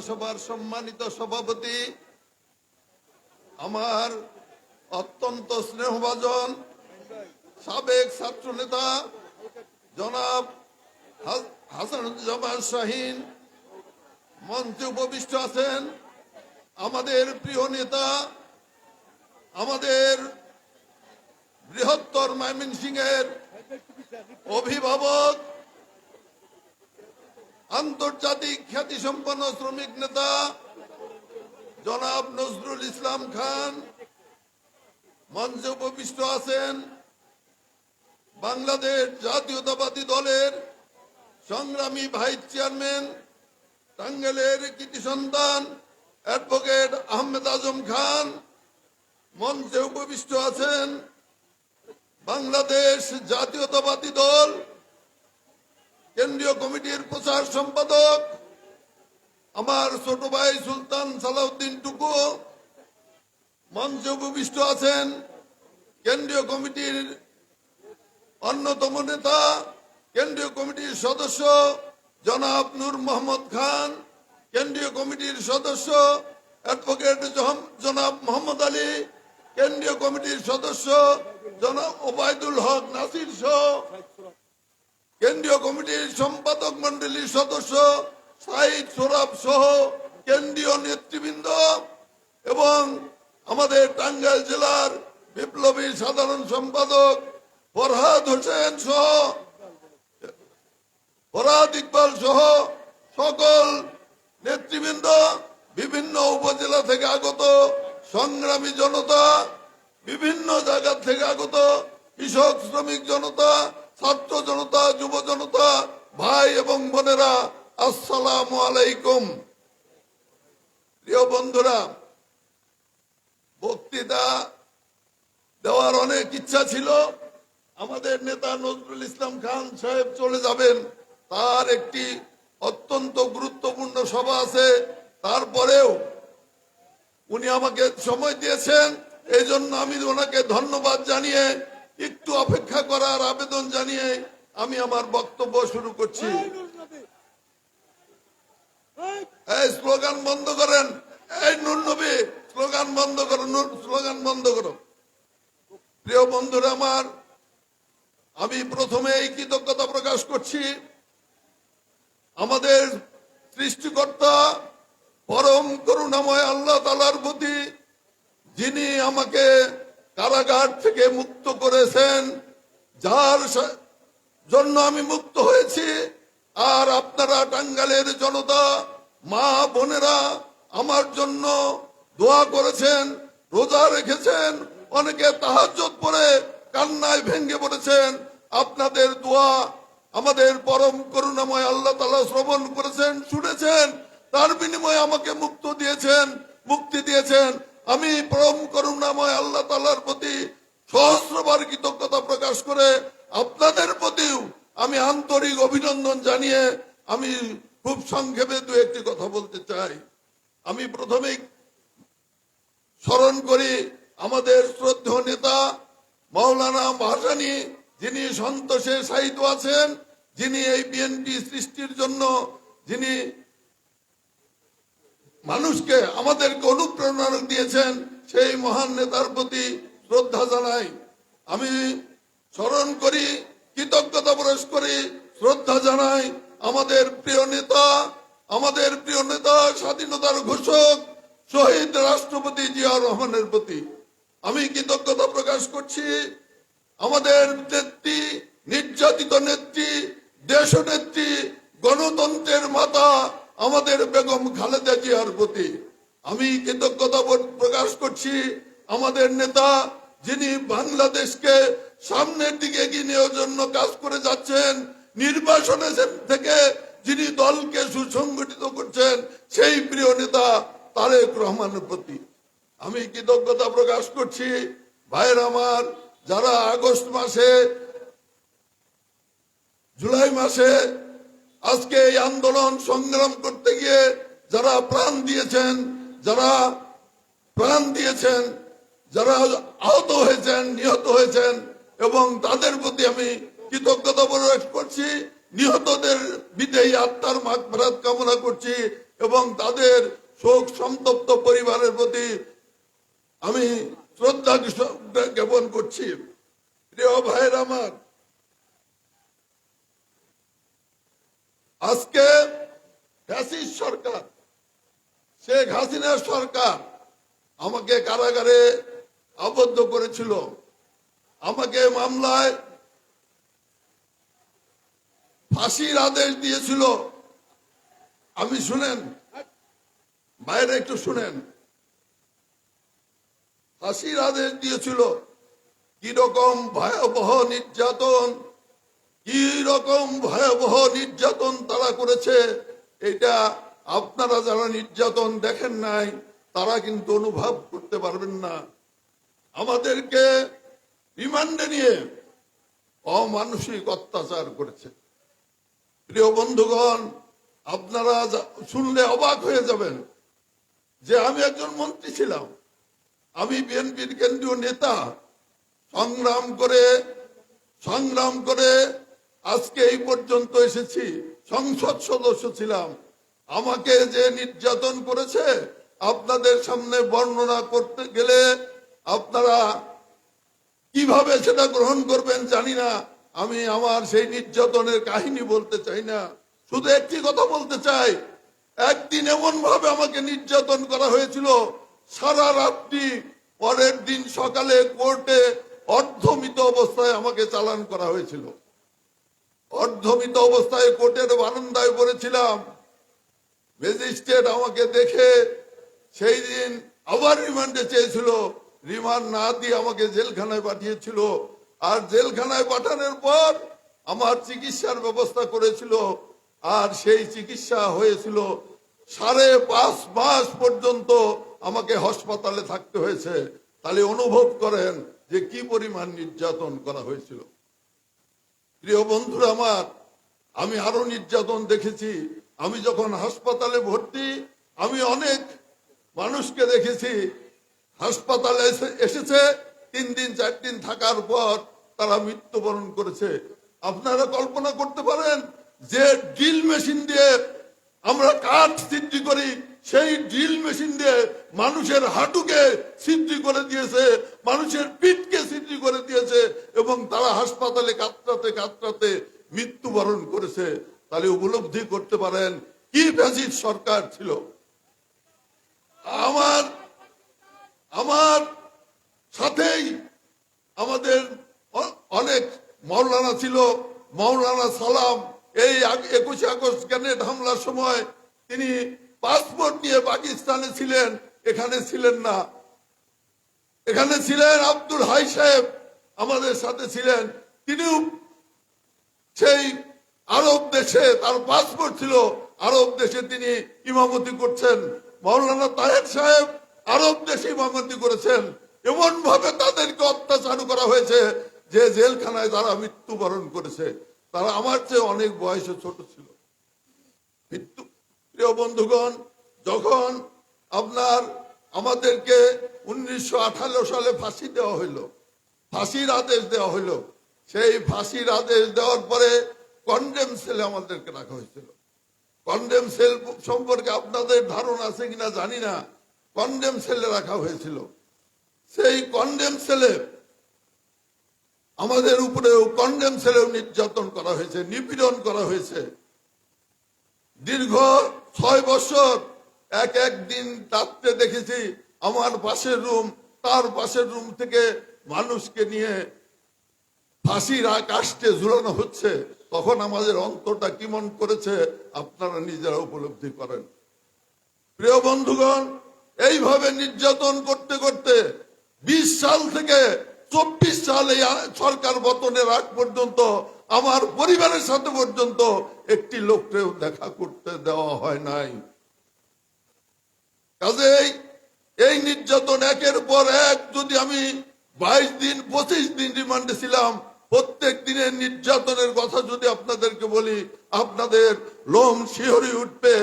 সভার সম্মানিত সভাপতি, আমার অত্যন্ত স্নেহভাজন সাবেক ছাত্র নেতা জনাব হাস- হাসানুজ্জামান শাহিন, মঞ্চে উপবিষ্ট আছেন আমাদের প্রিয় নেতা, আমাদের বৃহত্তর ময়মনসিংহের অভিভাবক আন্তর্জাতিক খ্যাতিসম্পন্ন শ্রমিক নেতা জনাব নজরুল ইসলাম খান, মঞ্চে উপবিষ্ট আছেন বাংলাদেশ জাতীয়তাবাদী দলের সংগ্রামী ভাইস চেয়ারম্যান টাঙ্গেলের কৃতি সন্তান অ্যাডভোকেট আহমেদ আজম খান, মঞ্চে উপবিষ্ট আছেন বাংলাদেশ জাতীয়তাবাদী দল কেন্দ্রীয় কমিটির প্রচার সম্পাদক আমার ছোট ভাই সুলতান সালাউদ্দিন টুকু। মঞ্চে উপবিষ্ট আছেন কেন্দ্রীয় কমিটির অন্যতম নেতা, কেন্দ্রীয় কমিটির সদস্য জনাব নূর মোহাম্মদ খান, কেন্দ্রীয় কমিটির সদস্য অ্যাডভোকেট জনাব মোহাম্মদ আলী, কেন্দ্রীয় কমিটির সদস্য জনাব ওবায়দুল হক নাসির সহ কেন্দ্রীয় কমিটির সম্পাদক মন্ডলীর সদস্য সাইদ সোরাব সহ কেন্দ্রীয় নেতৃবৃন্দ এবং আমাদের টাঙ্গাইল জেলার বিপ্লবী সাধারণ সম্পাদক ফরহাদ হোসেন সহ, ফরহাদ ইকবাল সহ সকল নেতৃবৃন্দ, বিভিন্ন উপজেলা থেকে আগত সংগ্রামী জনতা, বিভিন্ন জায়গা থেকে আগত কৃষক শ্রমিক জনতা ছাত্র জনতা, যুব জনতা, ভাই এবং বোনেরা, আসসালাম আলাইকুম। প্রিয় বন্ধুরা, বক্তৃতা দেওয়ার অনেক ইচ্ছা ছিল। আমাদের নেতা নজরুল ইসলাম খান সাহেব চলে যাবেন। তার একটি অত্যন্ত গুরুত্বপূর্ণ সভা আছে। তারপরেও উনি আমাকে সময় দিয়েছেন। এই জন্য আমি ওনাকে ধন্যবাদ জানিয়ে একটু অপেক্ষা করার আবেদন জানিয়ে আমি আমার বক্তব্য শুরু করছি। এই স্লোগান বন্ধ করেন। এই নুর নবী স্লোগান বন্ধ করো স্লোগান বন্ধ করো। প্রিয় বন্ধুরা আমার আমি প্রথমে এই কৃতজ্ঞতা প্রকাশ করছি। আমাদের সৃষ্টিকর্তা পরম করুণাময় আল্লাহ তালার প্রতি যিনি আমাকে কারাগার থেকে মুক্ত করেছেন, যার জন্য আমি মুক্ত হয়েছি। আর আপনারা টাঙ্গালের জনতা, মা বোনেরা আমার জন্য দোয়া করেছেন, রোজা রেখেছেন, অনেকে তাহাজ্জত পরে কান্নায় ভেঙ্গে পড়েছেন। আপনাদের দোয়া আমাদের পরম করুণাময় আল্লাহ তালা শ্রবণ করেছেন, শুনেছেন, তার বিনিময়ে আমাকে মুক্ত দিয়েছেন, মুক্তি দিয়েছেন। আমি পরম করুণাময় আল্লাহ তালার প্রতি সহস্রবার কৃতজ্ঞতা প্রকাশ করে আপনাদের প্রতিও আমি আন্তরিক অভিনন্দন জানিয়ে আমি খুব সংক্ষেপে দু একটি কথা বলতে চাই। আমি প্রথমেই স্মরণ করি আমাদের শ্রদ্ধেয় নেতা মাওলানা ভাসানী যিনি সন্তোষে সাহিত্য আছেন, যিনি এই বিএনপি সৃষ্টির জন্য, যিনি মানুষকে আমাদেরকে অনুপ্রেরণা দিয়েছেন সেই মহান নেতার প্রতি শ্রদ্ধা জানাই। আমি স্মরণ করি, কৃতজ্ঞতা প্রকাশ করি, শ্রদ্ধা জানাই আমাদের প্রিয় নেতা, আমাদের প্রিয় নেতা, স্বাধীনতার ঘোষক, শহীদ রাষ্ট্রপতি জিয়া রহমানের প্রতি। আমি কৃতজ্ঞতা প্রকাশ করছি, আমাদের নেত্রী, নির্যাতিত নেত্রী দেশ নেত্রী গণতন্ত্রের মাতা আমাদের বেগম খালেদা জিয়ার প্রতি আমি কৃতজ্ঞতা প্রকাশ করছি। আমাদের নেতা যিনি বাংলাদেশকে সামনের দিকে এগিয়ে নেওয়ার জন্য কাজ করে যাচ্ছেন নির্বাচনে থেকে যিনি দলকে সুসংগঠিত করছেন, সেই প্রিয় নেতা তারেক রহমানের প্রতি। আমি কৃতজ্ঞতা প্রকাশ করছি। ভাইয়ের আমার, যারা আগস্ট মাসে, জুলাই মাসে আজকে এই আন্দোলন সংগ্রাম করতে গিয়ে যারা প্রাণ দিয়েছেন, যারা প্রাণ দিয়েছেন, যারা আহত হয়েছেন, নিহত হয়েছেন, এবং তাদের প্রতি আমি কৃতজ্ঞতা প্রকাশ করছি, নিহতদের বিদেয়ী আত্মার মাগ কামনা করছি, এবং তাদের শোক সন্তপ্ত পরিবারের প্রতি আমি শ্রদ্ধা জ্ঞাপন করছি। প্রিয় ভাইয়ের আমার আজকে ফ্যাসিস্ট সরকার, শেখ হাসিনার সরকার আমাকে কারাগারে আবদ্ধ করেছিল। আমাকে মামলায় ফাঁসির আদেশ দিয়েছিল। আমি শুনেন বাইরে একটু শুনেন। ফাঁসির আদেশ দিয়েছিল কি রকম ভয়াবহ নির্যাতন কি রকম ভয়াবহ নির্যাতন তারা করেছে, এটা আপনারা যারা নির্যাতন দেখেন নাই, তারা কিন্তু অনুভব করতে পারবেন না। আমাদেরকে রিমান্ডে নিয়ে অমানসিক অত্যাচার করেছে। প্রিয় বন্ধুগণ, আপনারা শুনলে অবাক হয়ে যাবেন যে আমি একজন মন্ত্রী ছিলাম। আমি বিএনপির কেন্দ্রীয় নেতা। সংগ্রাম করে সংগ্রাম করে আজকে এই পর্যন্ত এসেছি, সংসদ সদস্য ছিলাম। আমাকে যে নির্যাতন করেছে, আপনাদের সামনে বর্ণনা করতে গেলে আপনারা কীভাবে সেটা গ্রহণ করবেন জানি না। আমি আমার সেই নির্যাতনের কাহিনী বলতে চাই না। শুধু একটি কথা বলতে চাই, একদিন এমন ভাবে আমাকে নির্যাতন করা হয়েছিল, সারা রাত্রি পরের দিন সকালে কোর্টে অর্ধমিত অবস্থায় আমাকে চালান করা হয়েছিল। অর্ধমিত অবস্থায় কোর্টের বারান্দায় পড়েছিলাম। ম্যাজিস্ট্রেট আমাকে দেখে সেই দিন আবার রিমান্ডে চেয়েছিল, রিমান্ড না দিয়ে আমাকে জেলখানায় পাঠিয়েছিল। আর জেলখানায় পাঠানোর পর আমার চিকিৎসার ব্যবস্থা করেছিল। আর সেই চিকিৎসা হয়েছিল সাড়ে পাঁচ মাস পর্যন্ত আমাকে হাসপাতালে থাকতে হয়েছে। তাহলে অনুভব করেন যে কি পরিমাণ নির্যাতন করা হয়েছিল। প্রিয় বন্ধুরা আমার, আমি আরও নির্যাতন দেখেছি। আমি যখন হাসপাতালে ভর্তি, আমি অনেক মানুষকে দেখেছি। হাসপাতালে এসে- এসেছে, তিন দিন, চার দিন থাকার পর তারা মৃত্যুবরণ করেছে। আপনারা কল্পনা করতে পারেন যে ড্রিল মেশিন দিয়ে আমরা কাঠ সিদ্ধি করি, সেই ড্রিল মেশিন দিয়ে মানুষের হাঁটুকে সিদ্ধি করে দিয়েছে, মানুষের পিঠকে সিদ্ধি করে দিয়েছে এবং তারা হাসপাতালে কাতরাতে কাতরাতে মৃত্যুবরণ করেছে, তাহলে উপলব্ধি করতে পারেন কি ফ্যাসিড সরকার ছিল। আমার আমার সাথেই আমাদের অনেক মৌলানা ছিল, মৌলানা সালাম। এই একুশে আগস্ট গ্রেনেড হামলার সময় তিনি পাসপোর্ট নিয়ে পাকিস্তানে ছিলেন, এখানে ছিলেন না। এখানে ছিলেন আব্দুল হাই সাহেব, আমাদের সাথে ছিলেন। তিনিও সেই আরব দেশে, তার পাসপোর্ট ছিল, আরব দেশে তিনি ইমামতি করছেন। মৌলানা তাহের সাহেব আরব দেশে ইমামতি করেছেন। এমন ভাবে তাদেরকে অত্যাচার করা হয়েছে যে জেলখানায় তারা মৃত্যুবরণ করেছে। তারা আমার চেয়ে অনেক বয়সে ছোট ছিল। মৃত্যু প্রিয় বন্ধুগণ, যখন আপনার আমাদেরকে উনিশশো সালে ফাঁসি দেওয়া হইল, ফাঁসির আদেশ দেওয়া হইল সেই ফাঁসির আদেশ দেওয়ার পরে কন্ডেম সেলে আমাদেরকে রাখা হয়েছিল। কন্ডেম সেল সম্পর্কে আপনাদের ধারণা আছে কিনা জানি না। কন্ডেম সেলে রাখা হয়েছিল। সেই কন্ডেম সেলে আমাদের উপরেও কন্ডেম সেলেও নির্যাতন করা হয়েছে, নিপীড়ন করা হয়েছে। দীর্ঘ ছয় বছর এক এক দিন রাত্রে দেখেছি আমার পাশের রুম, তার পাশের রুম থেকে মানুষকে নিয়ে ফাঁসির কাষ্টে ঝুলানো হচ্ছে, তখন আমাদের অন্তরটা কি মন করেছে আপনারা নিজেরা উপলব্ধি করেন। প্রিয় বন্ধুগণ, এইভাবে নির্যাতন করতে করতে বিশ সাল থেকে চব্বিশ সাল এই সরকার বতনের আগ পর্যন্ত আমার পরিবারের সাথে পর্যন্ত একটি লোককেও দেখা করতে দেওয়া হয় নাই। কাজেই এই নির্যাতন একের পর এক, যদি আমি বাইশ দিন, পঁচিশ দিন রিমান্ডে ছিলাম প্রত্যেক দিনের নির্যাতনের কথা যদি আপনাদেরকে বলি, আপনাদের লোম শিহরি উঠবে,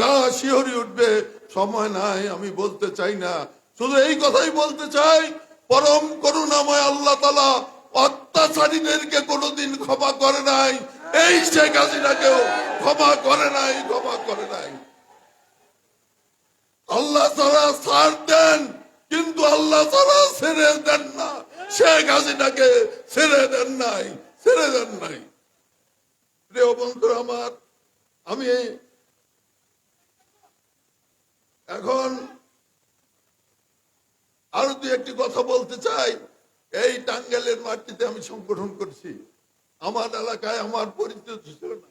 গা শিহরি উঠবে, সময় নাই, আমি বলতে চাই না। শুধু এই কথাই বলতে চাই, পরম করুণাময় আল্লাহ তালা অত্যাচারীদেরকে কোনোদিন ক্ষমা করে নাই। এই শেখ হাসিনাকেও ক্ষমা করে নাই, ক্ষমা করে নাই। আল্লাহ তারা ছাড় দেন। কিন্তু আল্লাহ তারা ছেড়ে দেন না। শেখ হাসিনাকে ছেড়ে দেন নাই, ছেড়ে দেন নাই। প্রিয় বন্ধু আমার, আমি এখন আরও দু একটি কথা বলতে চাই। এই টাঙ্গাইলের মাটিতে আমি সংগঠন করছি। আমার এলাকায় আমার পরিচিত ছিল না।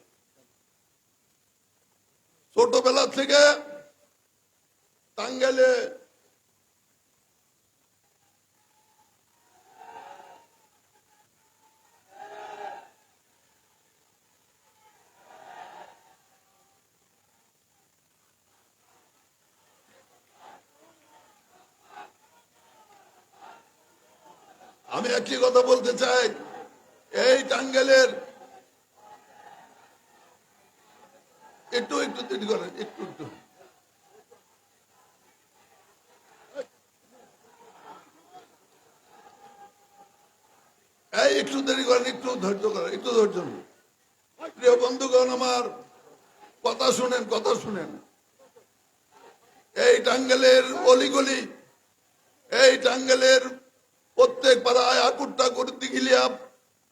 ছোটবেলা থেকে টাঙ্গাইলে আমি একটি কথা বলতে চাই। এই টাঙ্গাইলের একটু একটু দেরি করেন, একটু একটু। একটু দেরি করেন, একটু ধৈর্য করেন, একটু ধৈর্য। প্রিয় বন্ধুগণ, আমার কথা শুনেন কথা শুনেন। এই টাঙ্গাইলের অলিগলি, এই টাঙ্গাইলের প্রত্যেক পাড়ায় আকুট্টা করতে গিলিয়া,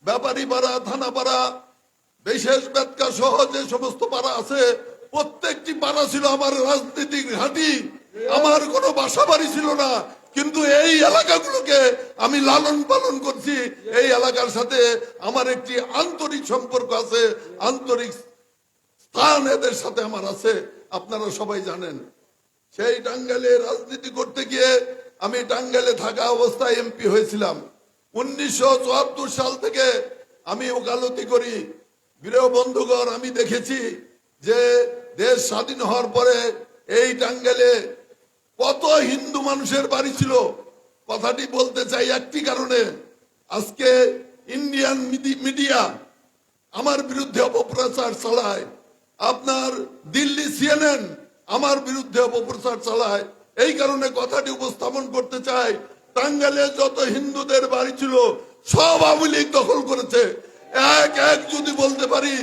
ব্যাপারী পাড়া, থানা পাড়া, বিশেষ বেদকা সহ যে সমস্ত পাড়া আছে, প্রত্যেকটি পাড়া ছিল আমার রাজনীতিক ঘাঁটি। আমার কোনো বাসা বাড়ি ছিল না। কিন্তু এই এলাকাগুলোকে আমি লালন পালন করছি। এই এলাকার সাথে আমার একটি আন্তরিক সম্পর্ক আছে, আন্তরিক স্থান এদের সাথে আমার আছে। আপনারা সবাই জানেন। সেই টাঙ্গাইলে রাজনীতি করতে গিয়ে আমি টাঙ্গাইলে থাকা অবস্থায় এমপি হয়েছিলাম। উনিশশো চুয়াত্তর সাল থেকে আমি ওকালতি করি। প্রিয় বন্ধুগণ আমি দেখেছি যে দেশ স্বাধীন হওয়ার পরে এই টাঙ্গাইলে কত হিন্দু মানুষের বাড়ি ছিল। কথাটি বলতে চাই একটি কারণে। আজকে ইন্ডিয়ান মিডিয়া আমার বিরুদ্ধে অপপ্রচার চালায়। আপনার দিল্লি সিএনএন আমার বিরুদ্ধে অপপ্রচার চালায়। এই কারণে কথাটি উপস্থাপন করতে চাই। টাঙ্গাইলে যত হিন্দুদের বাড়ি ছিল, সব আওয়ামী লীগ দখল করেছে। এক এক যদি বলতে পারি,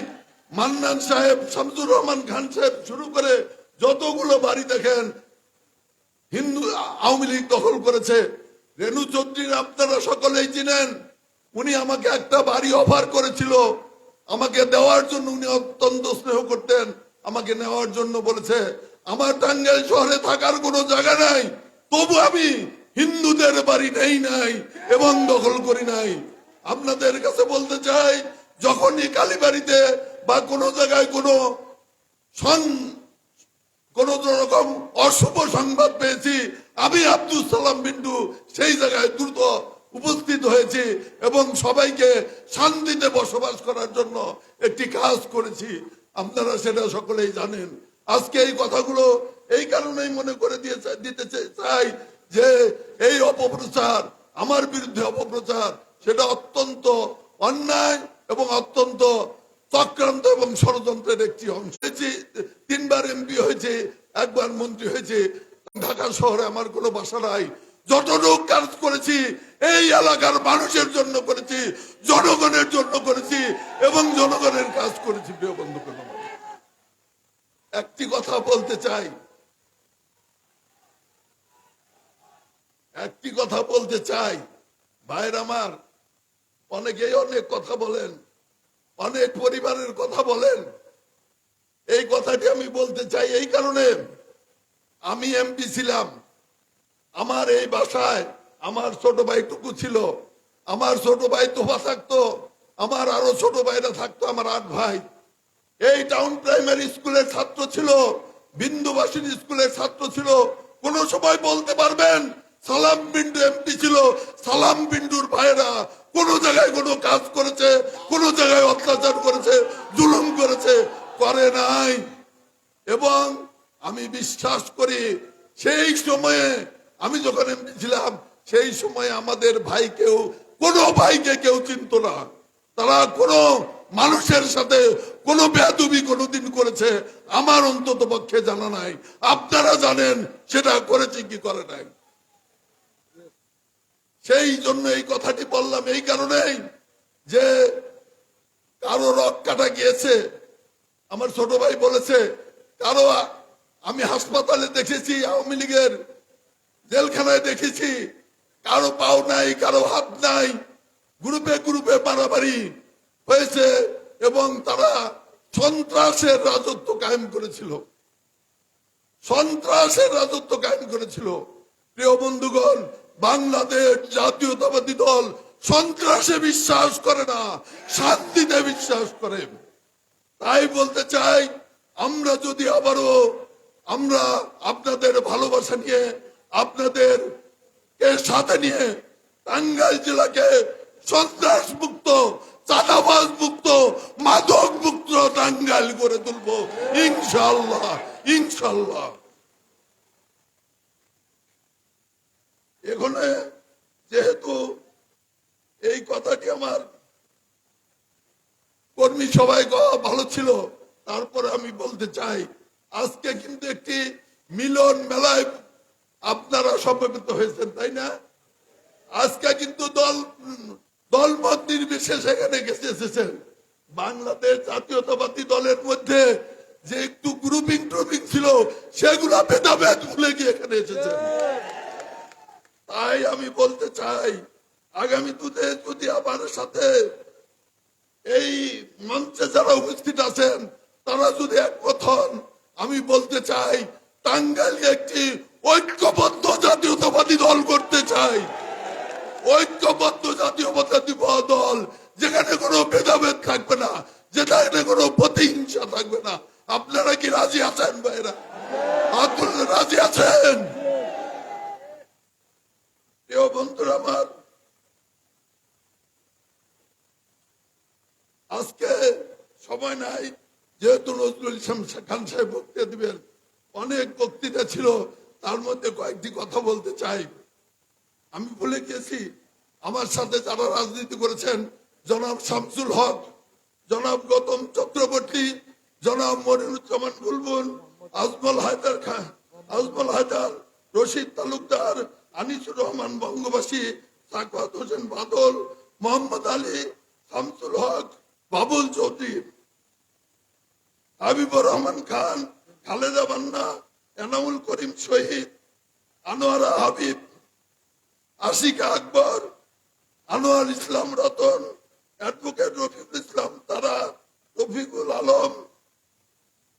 মান্নান সাহেব, শামসুর রহমান খান সাহেব শুরু করে যতগুলো বাড়ি দেখেন, হিন্দু আওয়ামী লীগ দখল করেছে। রেণু চৌধুরীর আপনারা সকলেই চিনেন, উনি আমাকে একটা বাড়ি অফার করেছিল। আমাকে দেওয়ার জন্য উনি অত্যন্ত স্নেহ করতেন। আমাকে নেওয়ার জন্য বলেছে আমার টাঙ্গাইল শহরে থাকার কোনো জায়গা নাই। তবু আমি হিন্দুদের বাড়ি নেই নাই এবং দখল করি নাই। আপনাদের কাছে বলতে চাই, যখনই কালীবাড়িতে বা কোনো জায়গায় কোনো সং, কোন রকম অশুভ সংবাদ পেয়েছি, আমি আব্দুল সালাম বিন্টু সেই জায়গায় দ্রুত উপস্থিত হয়েছি এবং সবাইকে শান্তিতে বসবাস করার জন্য একটি কাজ করেছি। আপনারা সেটা সকলেই জানেন। আজকে এই কথাগুলো এই কারণেই মনে করে দিয়ে দিতে চাই যে এই অপপ্রচার, আমার বিরুদ্ধে অপপ্রচার, সেটা অত্যন্ত অন্যায় এবং অত্যন্ত চক্রান্ত এবং ষড়যন্ত্রের একটি অংশ। তিনবার এমপি হয়েছে, একবার মন্ত্রী হয়েছে। ঢাকা শহরে আমার কোনো বাসা নাই। যতটুক কাজ করেছি, এই এলাকার মানুষের জন্য করেছি, জনগণের জন্য করেছি এবং জনগণের কাজ করেছি, প্রিয় বন্ধু একটি কথা বলতে চাই। একটি কথা বলতে চাই। ভাইয়ের আমার, অনেকেই অনেক কথা বলেন, অনেক পরিবারের কথা বলেন। এই কথাটি আমি বলতে চাই এই কারণে আমি এমপি ছিলাম। আমার এই বাসায় আমার ছোট ভাইটুকু ছিল। আমার ছোট ভাই তোফা থাকতো, আমার আরও ছোট ভাইরা থাকতো, আমার আট ভাই। এই টাউন প্রাইমারি স্কুলের ছাত্র ছিল, বিন্দুবাসিনী স্কুলের ছাত্র ছিল, কোন সময় বলতে পারবেন, সালাম বিন্ডু এমপি ছিল, সালাম বিন্ডুর ভাইরা কোন জায়গায় কোনো কাজ করেছে, কোন জায়গায় অত্যাচার করেছে, জুলুম করেছে, করে নাই। এবং আমি বিশ্বাস করি, সেই সময়ে আমি যখন এমপি ছিলাম, সেই সময়ে আমাদের ভাইকেও, কোনো ভাইকে কেউ চিনত না। তারা কোনো মানুষের সাথে কোনো বেদবি কোনোদিন করেছে, আমার অন্তত পক্ষে জানা নাই। আপনারা জানেন সেটা করেছে কি করে নাই। সেই জন্য এই কথাটি বললাম এই কারণেই যে কারও রক কাটা গিয়েছে। আমার ছোট ভাই বলেছে, কারও আমি হাসপাতালে দেখেছি, আওয়ামী লীগের জেলখানায় দেখেছি। কারও পাও নাই, কারও হাত নাই। গ্রুপে গ্রুপে মারামারি হয়েছে এবং তারা সন্ত্রাসের রাজত্ব কায়েম করেছিল। সন্ত্রাসের রাজত্ব কায়েম করেছিল। প্রিয় বন্ধুগণ, বাংলাদেশ জাতীয়তাবাদী দল সন্ত্রাসে বিশ্বাস করে না, শান্তিতে বিশ্বাস করে। তাই বলতে চাই, আমরা যদি আবারও আমরা আপনাদের ভালোবাসা নিয়ে, আপনাদের সাথে নিয়ে টাঙ্গাইল জেলাকে সন্ত্রাস মুক্ত চাঁদাবাজ মুক্ত মাদক মুক্ত টাঙ্গাইল করে তুলবো। ইনশাল্লাহ ইনশাল্লাহ এখানে যেহেতু এই কথাটি আমার কর্মী সবাই ভালো ছিল, তারপরে আমি বলতে চাই, আজকে কিন্তু একটি মিলন মেলায় আপনারা সমবেত হয়েছেন, তাই না? আজকে কিন্তু দল দলমত নির্বিশেষে এখানে গেছে এসেছেন। বাংলাদেশ জাতীয়তাবাদী দলের মধ্যে যে একটু গ্রুপিং ট্রুপিং ছিল, সেগুলা ভেদাভেদ ভুলে গিয়ে এখানে এসেছেন। তাই আমি বলতে চাই, আগামী দুধে যদি আমার সাথে এই মঞ্চে যারা উপস্থিত আছেন, তারা যদি একমত হন, আমি বলতে চাই, টাঙ্গাইলে একটি ঐক্যবদ্ধ জাতীয়তাবাদী দল করতে চাই ঐক্যবদ্ধ জাতীয়তাবাদী দল যেখানে কোনো ভেদাভেদ থাকবে না যেখানে কোনো প্রতিহিংসা থাকবে না আপনারা কি রাজি আছেন ভাইরা হাত তুললে রাজি আছেন প্রিয় বন্ধুরা আমার আজকে সময় নাই যেহেতু নজরুল ইসলাম খান সাহেব বক্তৃতা দিবেন অনেক বক্তৃতা ছিল তার মধ্যে কয়েকটি কথা বলতে চাই আমি ভুলে গেছি আমার সাথে যারা রাজনীতি করেছেন জনাব শামসুল হক জনাব গৌতম চক্রবর্তী জনাব মনিরুজ্জামান বুলবুল আজমল হায়দার খান আজমল হায়দার রশিদ তালুকদার আনিসুর রহমান বঙ্গবাসী সাকওয়াত হোসেন বাদল, মোহাম্মদ আলী, শামসুল হক, বাবুল চৌধুরী। হাবিবুর রহমান খান, খালেদা মান্না এনামুল করিম শহীদ, আনোয়ারা হাবিব, আশিকা আকবর, আনোয়ার ইসলাম রতন, অ্যাডভোকেট রফিকুল ইসলাম তারা, রফিকুল আলম,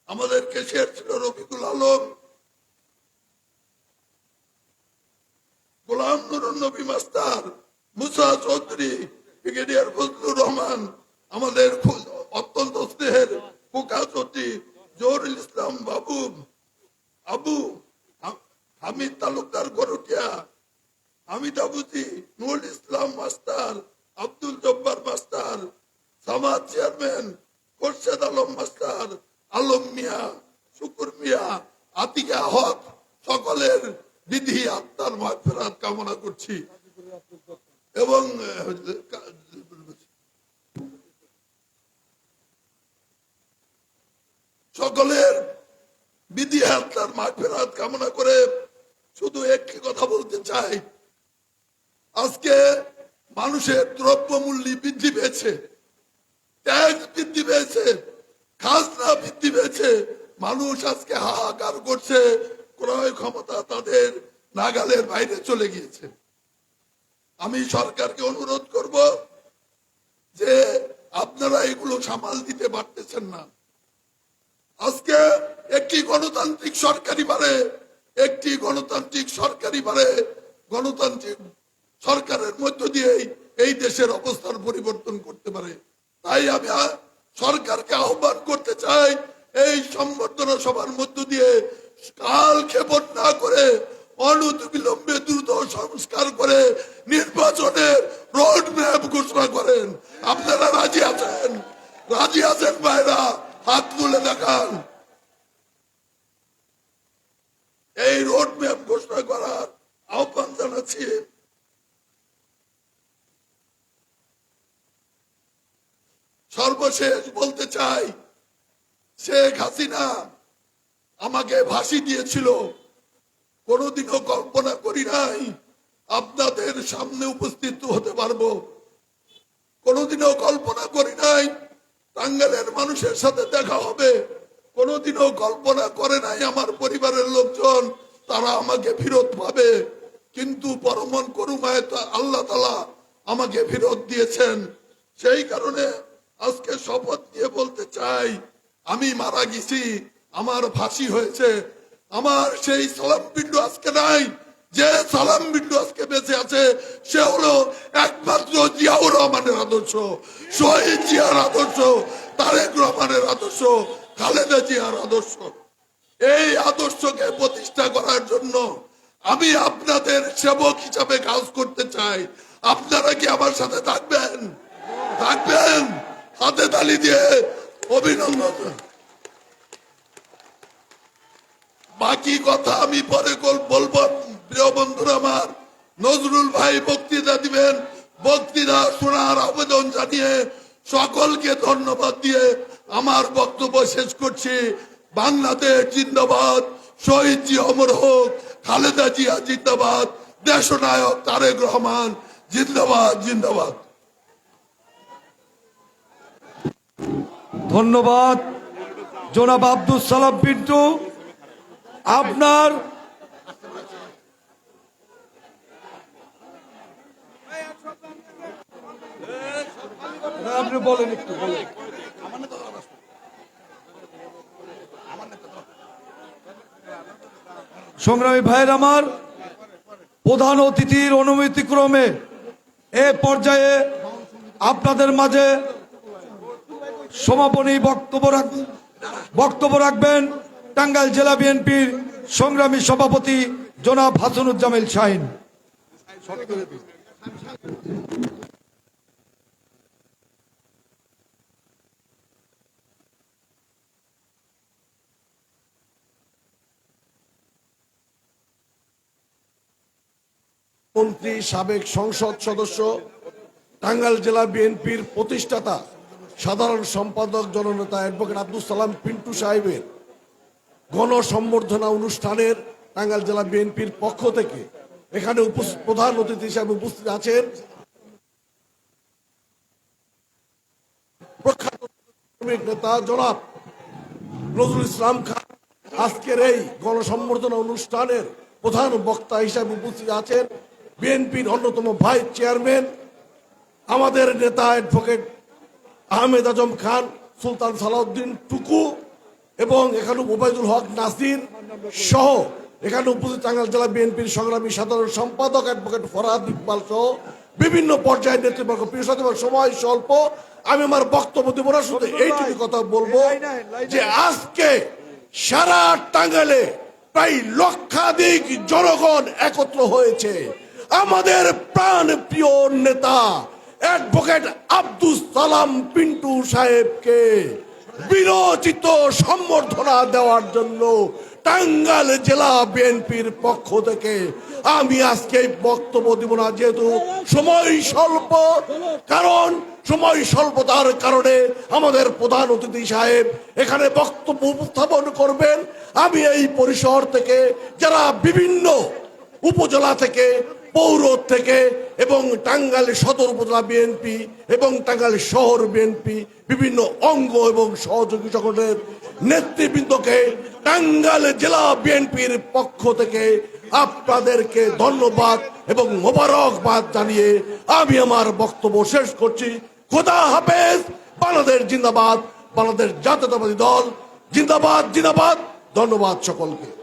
আমাদের কেশিয়ার ছিল রফিকুল আলম। গোলাম নুরুন নবী মাস্টার। মুসা চৌধুরী, ব্রিগেডিয়ার ফজলুর রহমান, আমাদের অত্যন্ত স্নেহের Kuka Chowdhury Zahurul Islam Babu, Abu Hamid Talukdar Garutia, Hamid Abuji, Nurul Islam master, Abdul Jabbar master, Samad chairman, Khorshed Alam master, Alam Mia, Shukur Mia, Atika Haque, সকলের বিধি আত্মার মাগফিরাত কামনা করছি। এবং সকলের বিধি আত্মার মাগফিরাত কামনা করে শুধু একটি কথা বলতে চাই। আজকে মানুষের দ্রব্যমূল্য বৃদ্ধি পেয়েছে, ট্যাক্স বৃদ্ধি পেয়েছে, খাজনা বৃদ্ধি পেয়েছে, মানুষ আজকে হাহাকার করছে। ক্রয় ক্ষমতা তাদের নাগালের বাইরে চলে গিয়েছে। আমি সরকারকে অনুরোধ করব যে আপনারা এগুলো সামাল দিতে পারতেছেন না। আজকে একটি গণতান্ত্রিক সরকারি বারে একটি গণতান্ত্রিক সরকারি বারে গণতান্ত্রিক সরকারের মধ্য দিয়েই এই দেশের অবস্থার পরিবর্তন করতে পারে। তাই আমি সরকারকে আহ্বান করতে চাই, এই সম্বর্ধনা সভার মধ্য দিয়ে কাল ক্ষেপণ না করে, অনতিবিলম্বে দ্রুত সংস্কার করে নির্বাচনের রোড ম্যাপ ঘোষণা করেন। আপনারা রাজি আছেন? রাজি আছেন ভাইরা? হাত তুলে দেখান। এই রোড ম্যাপ ঘোষণা করার আহ্বান জানাচ্ছি। সর্বশেষ বলতে চাই, শেখ হাসিনা আমাকে ভাসি দিয়েছিল। কোনোদিনও কল্পনা করি নাই আপনাদের সামনে উপস্থিত হতে পারব। কোনোদিনও কল্পনা করি নাই টাঙ্গালের মানুষের সাথে দেখা হবে। কোনোদিনও কল্পনা করে নাই আমার পরিবারের লোকজন, তারা আমাকে ফেরত পাবে। কিন্তু পরমন করুমায় তো আল্লাহ তালা আমাকে ফেরত দিয়েছেন। সেই কারণে আজকে শপথ দিয়ে বলতে চাই, আমি মারা গেছি। আমার ফাঁসি হয়েছে। আমার সেই সালাম বিন্দু আজকে নাই। যে সালাম বিন্দু আজকে বেঁচে আছে, সে হলো একমাত্র জিয়াউর রহমানের আদর্শ। শহীদ জিয়ার আদর্শ, তারেক রহমানের আদর্শ, খালেদা জিয়ার আদর্শ। এই আদর্শকে প্রতিষ্ঠা করার জন্য আমি আপনাদের সেবক হিসাবে কাজ করতে চাই। আপনারা কি আমার সাথে থাকবেন? থাকবেন। হাতে তালি দিয়ে অভিনন্দন। বাকি কথা আমি পরে বলব। প্রিয় বন্ধুরা আমার, নজরুল ভাই বক্তৃতা দিবেন। বক্তৃতা শোনার আবেদন জানিয়ে সকলকে ধন্যবাদ দিয়ে আমার বক্তব্য শেষ করছি। বাংলাদেশ জিন্দাবাদ, শহীদ জি অমর হোক, খালেদা জিয়া জিন্দাবাদ, দেশনায়ক তারেক রহমান জিন্দাবাদ জিন্দাবাদ। ধন্যবাদ। জনাব আব্দুল সালাম পিন্টু। আপনার আপনি বলেন সংগ্রামী ভাইয়ের আমার প্রধান অতিথির অনুমতিক্রমে এ পর্যায়ে আপনাদের মাঝে সমাপনী বক্তব্য রাখ- বক্তব্য রাখবেন। টাঙ্গাইল জেলা বিএনপির সংগ্রামী সভাপতি জনাব হাসানুজ্জামিল শাহিন। মন্ত্রী, সাবেক সংসদ সদস্য, টাঙ্গাইল জেলা বিএনপির প্রতিষ্ঠাতা, সাধারণ সম্পাদক, জননেতা, অ্যাডভোকেট আব্দুল সালাম পিন্টু সাহেবের গণসম্বর্ধনা অনুষ্ঠানের টাঙ্গাইল জেলা বিএনপির পক্ষ থেকে এখানে প্রধান অতিথি হিসাবে উপস্থিত আছেন নেতা জনাব নজরুল ইসলাম খান। আজকের এই গণসম্বর্ধনা অনুষ্ঠানের প্রধান বক্তা হিসাবে উপস্থিত আছেন বিএনপির অন্যতম ভাইস চেয়ারম্যান, আমাদের নেতা অ্যাডভোকেট আহমেদ আজম খান, সুলতান সালাউদ্দিন টুকু এবং এখানে ওবায়দুল হক নাসির সহ এখানে উপস্থিত টাঙ্গাইল জেলা বিএনপির সংগ্রামী সাধারণ সম্পাদক অ্যাডভোকেট ফরহাদ ইকবাল সহ বিভিন্ন পর্যায়ের নেতৃবর্গ। প্রিয় সাথী সময় স্বল্প। আমি আমার বক্তব্য দেবো না শুধু এইটুকু কথা বলব যে আজকে সারা টাঙ্গাইলে প্রায় লক্ষাধিক জনগণ একত্র হয়েছে। আমাদের প্রাণ প্রিয় নেতা অ্যাডভোকেট আব্দুল সালাম পিন্টু সাহেবকে। বিরচিত সম্বর্ধনা দেওয়ার জন্য টাঙ্গাইল জেলা বিএনপির পক্ষ থেকে আমি আজকে বক্তব্য দিব না, যেহেতু সময় স্বল্প, কারণ সময় স্বল্পতার কারণে আমাদের প্রধান অতিথি সাহেব এখানে বক্তব্য উপস্থাপন করবেন। আমি এই পরিসর থেকে যারা বিভিন্ন উপজেলা থেকে পৌর থেকে এবং টাঙ্গাইল সদর উপজেলা বিএনপি এবং টাঙ্গাইল শহর বিএনপি বিভিন্ন অঙ্গ এবং সহযোগী সকলের নেতৃবৃন্দকে টাঙ্গাইল জেলা বিএনপির পক্ষ থেকে আপনাদেরকে ধন্যবাদ এবং মোবারকবাদ জানিয়ে আমি আমার বক্তব্য শেষ করছি। খোদা হাফেজ। বাংলাদেশ জিন্দাবাদ। বাংলাদেশ জাতীয়তাবাদী দল। জিন্দাবাদ জিন্দাবাদ। ধন্যবাদ সকলকে।